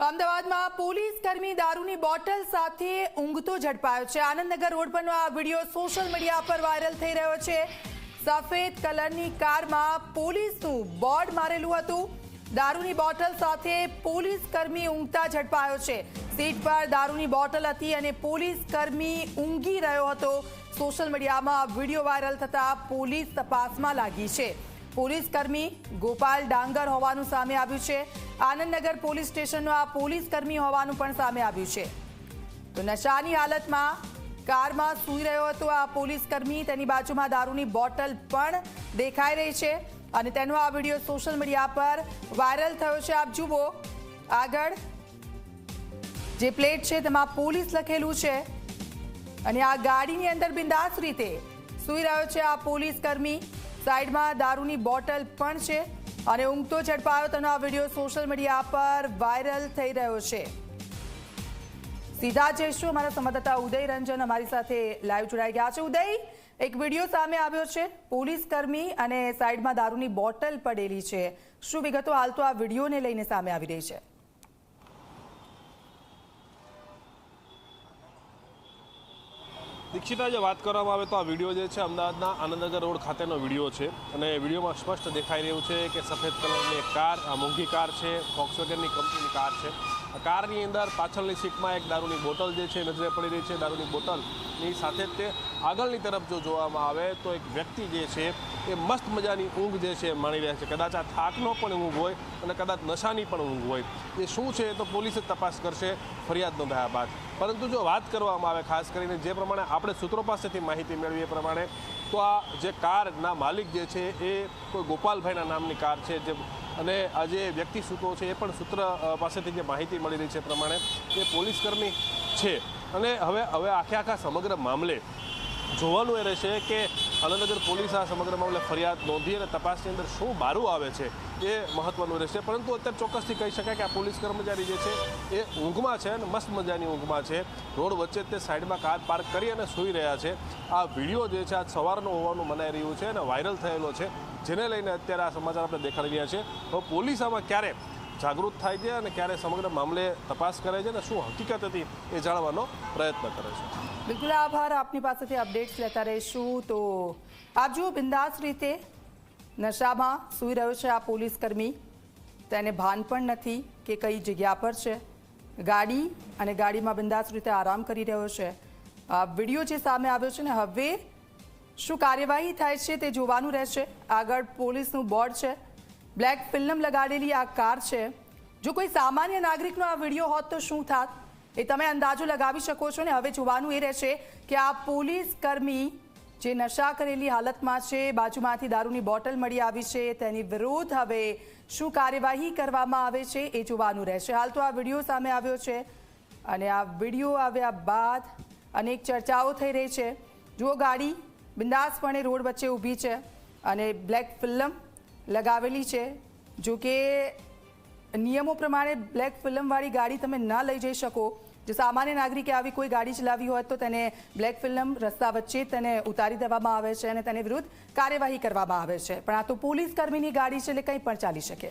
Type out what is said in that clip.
અમદાવાદમાં પોલીસ કર્મી દારૂની બોટલ સાથે ઊંઘતો ઝડપાયો છે. આનંદનગર રોડ પરનો આ વીડિયો સોશિયલ મીડિયા પર વાયરલ થઈ રહ્યો છે. સફેદ કલરની કારમાં પોલીસનું બોર્ડ મારેલું હતું. દારૂની બોટલ સાથે પોલીસ કર્મી ઊંઘતા ઝડપાયો છે. સીટ પર દારૂની બોટલ હતી અને પોલીસ કર્મી ઊંઘી રહ્યો હતો. સોશિયલ મીડિયામાં વીડિયો વાયરલ થતા પોલીસ તપાસમાં લાગી છે. પોલીસ કર્મી ગોપાલ ડાંગર હોવાનું સામે આવ્યું છે. આનંદનગર પોલીસ સ્ટેશનનો આ પોલીસ કર્મી હોવાનું પણ સામે આવ્યું છે. તો નશાની હાલતમાં કારમાં સૂઈ રહ્યો હતો આ પોલીસ કર્મી. તેની બાજુમાં દારૂની બોટલ પણ દેખાઈ રહી છે અને તેનો આ વીડિયો સોશિયલ મીડિયા પર વાયરલ થયો છે. આપ જુઓ, આગળ જે પ્લેટ છે તેમાં પોલીસ લખેલું છે અને આ ગાડીની અંદર બિંદાસ રીતે સૂઈ રહ્યો છે આ પોલીસ કર્મી. સાઈડમાં દારૂની બોટલ પણ છે. અને ઊંઘતો ઝડપાયો તેનો આ વીડિયો સોશિયલ મીડિયા પર વાયરલ થઈ રહ્યો છે. સીધા જઈશું અમારા સંવાદદાતા ઉદય રંજન અમારી સાથે લાઈવ જોડાઈ ગયા છે. ઉદય, એક વીડિયો સામે આવ્યો છે. પોલીસ કર્મી અને સાઈડમાં દારૂની બોટલ પડેલી છે. શું વિગતો હાલ તો આ વિડીયોને લઈને સામે આવી રહી છે? દીક્ષિતા જે વાત કરવામાં આવે તો આ વીડિયો જે છે અમદાવાદના આનંદનગર રોડ ખાતેનો વીડિયો છે. અને વિડીયોમાં સ્પષ્ટ દેખાઈ રહ્યું છે કે સફેદ કલરની એક કાર, આ મોંઘી કાર છે ફોક્સવેગનની કંપનીની કાર છે. કારની અંદર પાછળની સીટમાં એક દારૂની બોટલ જે છે નજરે પડી રહી છે. દારૂની બોટલની સાથે જ તે આગળની તરફ જો જોવામાં આવે તો એક વ્યક્તિ જે છે એ મસ્ત મજાની ઊંઘ જે છે માણી રહ્યા છે. કદાચ આ થાકનો પણ ઊંઘ હોય અને કદાચ નશાની પણ ઊંઘ હોય. એ શું છે એ તો પોલીસ જ તપાસ કરશે ફરિયાદ નોંધાયા બાદ. પરંતુ જો વાત કરવામાં આવે ખાસ કરીને જે પ્રમાણે આપણે સૂત્રો પાસેથી માહિતી મેળવી એ પ્રમાણે, તો આ જે કારના માલિક જે છે એ કોઈ ગોપાલભાઈના નામની કાર છે જે અને આ જે વ્યક્તિ સૂત્રો છે એ પણ સૂત્ર પાસેથી જે માહિતી મળી રહી છે પ્રમાણે એ પોલીસકર્મી છે. અને હવે હવે આખે આખા સમગ્ર મામલે જોવાનું એ રહેશે કે આનંદનગર પોલીસ આ સમગ્ર મામલે ફરિયાદ નોંધી અને તપાસની અંદર શું બારું આવે છે એ મહત્વનું રહેશે. પરંતુ અત્યારે ચોક્કસથી કહી શકાય કે આ પોલીસ કર્મચારી જે છે એ ઊંઘમાં છે અને મસ્ત મજાની ઊંઘમાં છે. રોડ વચ્ચે તે સાઈડમાં કાર પાર્ક કરી અને સૂઈ રહ્યા છે. આ વીડિયો જે છે આજ સવારનો હોવાનું મનાઈ રહ્યું છે અને વાયરલ થયેલો છે. જેને લઈને અત્યારે આ સમાચાર આપણે દેખાડી રહ્યા છે. તો પોલીસ આમાં ક્યારે જાગૃત થાય છે અને ક્યારે સમગ્ર મામલે તપાસ કરે છે અને શું હકીકત હતી એ જાણવાનો પ્રયત્ન કરે છે. બિલકુલ આભાર. આપની પાસેથી અપડેટ્સ લેતા રહીશું. તો આપ જુઓ બિંદાસ રીતે નશામાં સૂઈ રહ્યો છે આ પોલીસ કર્મી. તેને ભાન પણ નથી કે કઈ જગ્યા પર છે. ગાડી અને ગાડીમાં બિંદાસ રીતે આરામ કરી રહ્યો છે. વીડિયો જે સામે આવ્યો છે ને, હવે શું કાર્યવાહી થાય છે તે જોવાનું રહેશે. આગળ પોલીસનું બોર્ડ છે. બ્લેક ફિલ્મ લગાડેલી આ કાર છે. જો કોઈ સામાન્ય નાગરિકનો આ વીડિયો હોત તો શું થાત? એ તમે અંદાજો લગાવી શકો છો ને? હવે જોવાનું એ રહેશે કે આ પોલીસ કર્મી જે નશા કરેલી હાલતમાં છે, બાજુમાંથી દારૂની બોટલ મળી આવી છે, તેની વિરુદ્ધ હવે શું કાર્યવાહી કરવામાં આવે છે એ જોવાનું રહેશે. હાલ તો આ વીડિયો સામે આવ્યો છે અને આ વીડિયો આવ્યા બાદ અનેક ચર્ચાઓ થઈ રહી છે. જુઓ ગાડી, બિંદાસપણે રોડ વચ્ચે ઊભી છે અને બ્લેક ફિલ્મ લગાવેલી છે. જો કે નિયમો પ્રમાણે બ્લેક ફિલ્મવાળી ગાડી તમે ન લઈ જઈ શકો. જો સામાન્ય નાગરિકે આવી કોઈ ગાડી ચલાવી હોય તો તેને બ્લેક ફિલ્મ રસ્તા વચ્ચે તેને ઉતારી દેવામાં આવે છે અને તેની વિરુદ્ધ કાર્યવાહી કરવામાં આવે છે. પણ આ તો પોલીસ કર્મીની ગાડી છે એટલે કંઈ પણ ચાલી શકે.